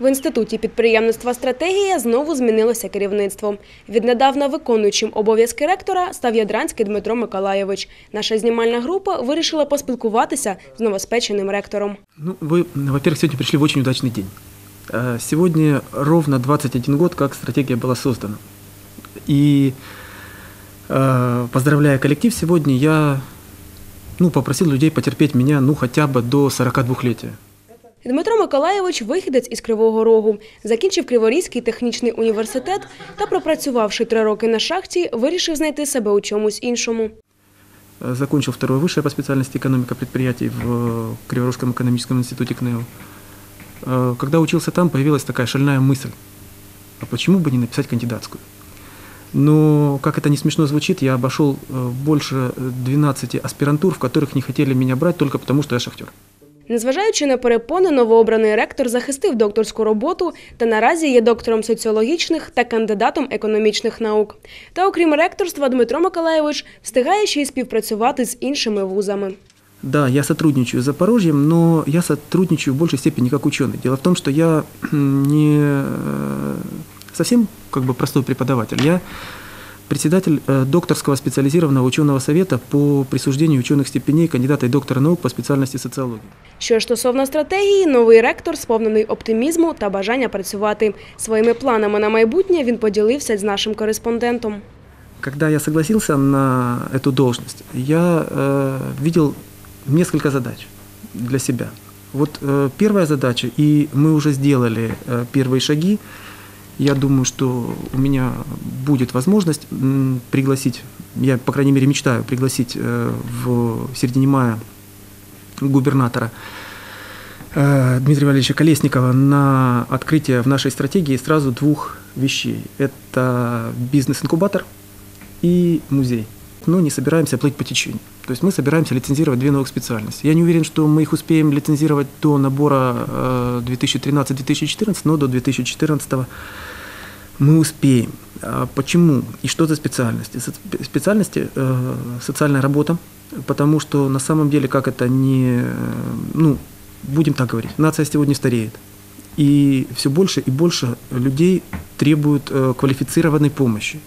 В інституті підприємництва стратегія знову змінилося керівництво. Віднедавна виконуючим обов'язки ректора став Ядранський Дмитро Миколаєвич. Наша знімальна група вирішила поспілкуватися з новоспеченим ректором. Ну, вы, во-первых, сегодня пришли в очень удачный день. Э, Сегодня ровно 21 год, как стратегия была создана. И э, поздравляя коллектив сегодня, я ну, попросил людей потерпеть меня ну, хотя бы до 42-летия. Дмитро Миколаєвич вихідець із Кривого Рогу. Закінчив Криворізький технічний університет та, пропрацювавши три роки на шахті, вирішив знайти себе у чомусь іншому. Э, Закончил второе высшее по специальности экономика предприятий в э, Криворожском экономическом институте КНЕУ. Э, Когда учился там, появилась такая шальная мысль, а почему бы не написать кандидатскую? Но, как это не смешно звучит, я обошел э, больше э, 12 аспирантур, в которых не хотели меня брать только потому, что я шахтер. Незважаючи на перепони, новообраний ректор захистив докторську роботу та наразі є доктором соціологічних та кандидатом економічних наук. Та окрім ректорства, Дмитро Миколаєвич встигає ще й співпрацювати з іншими вузами. Да, я сотрудничаю с Запорожьем, но я сотрудничаю в большей степени как ученый. Дело в том, что я не э, совсем как бы простой преподаватель. Я председатель э, докторского специализированного ученого совета по присуждению ученых степеней кандидата и доктора наук по специальности социологии. Що ж стосовно стратегії, новий ректор сповнений оптимізму та бажання працювати. Своїми планами на майбутнє він поділився з нашим кореспондентом. Когда я согласился на эту должность, я э, видел несколько задач для себя. Вот э, первая задача, и мы уже сделали э, первые шаги. Я думаю, что у меня будет возможность пригласить, я, по крайней мере, мечтаю пригласить э, в середине мая губернатора э, Дмитрия Валерьевича Колесникова на открытие в нашей стратегии сразу двух вещей. Это бизнес-инкубатор и музей. Но не собираемся плыть по течению. То есть мы собираемся лицензировать две новых специальности. Я не уверен, что мы их успеем лицензировать до набора э, 2013-2014, но до 2014 мы успеем. А Почему и что за специальности? Специальности э, социальная работа, потому что на самом деле, как это не, э, ну, будем так говорить, нация сегодня стареет. И все больше и больше людей требуют э, квалифицированной помощи.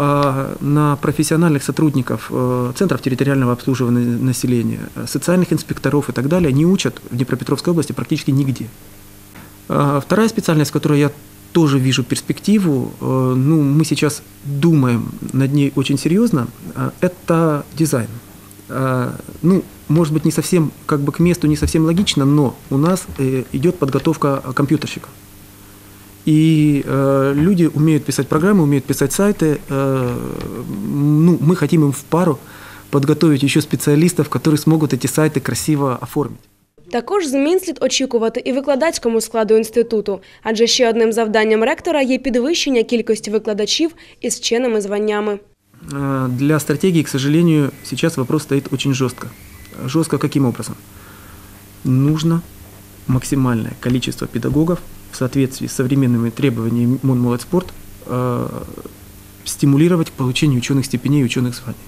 А на профессиональных сотрудников э, центров территориального обслуживания населения, социальных инспекторов и так далее не учат в Днепропетровской области практически нигде. А Вторая специальность, в которой я тоже вижу перспективу, э, ну, мы сейчас думаем над ней очень серьезно, э, это дизайн. Ну, может быть, не совсем как бы к месту, не совсем логично, но у нас э, идет подготовка компьютерщиков. И э, люди умеют писать программы, умеют писать сайты. Э, ну, мы хотим им в пару подготовить еще специалистов, которые смогут эти сайты красиво оформить. Також змін слід очікувати і викладацькому складу інституту, адже ще одним завданням ректора є підвищення кількості викладачів із вченими званнями. Э, Для стратегии, к сожалению, сейчас вопрос стоит очень жестко. Жестко каким образом? Нужно максимальное количество педагогов в соответствии с современными требованиями Монмолодспорт э, стимулировать к получению ученых степеней и ученых званий.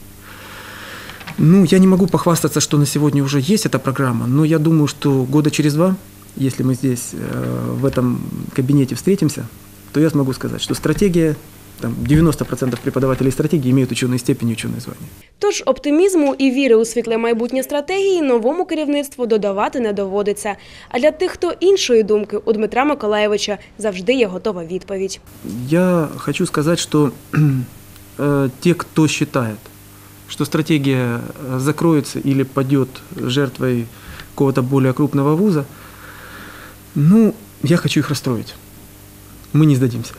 Ну, я не могу похвастаться, что на сегодня уже есть эта программа, но я думаю, что года через два, если мы здесь э, в этом кабинете встретимся, то я смогу сказать, что стратегия, там 90% преподавателей стратегии имеют ученые степени и ученые звания. Тож оптимізму і віри у світле майбутнє стратегії новому керівництву додавати не доводиться. А для тих, хто іншої думки, у Дмитра Миколаєвича завжди є готова відповідь. Я хочу сказать, что э, те, кто считает, что стратегия э, закроется или падет жертвой какого-то более крупного вуза, ну, я хочу их расстроить. Мы не сдадимся.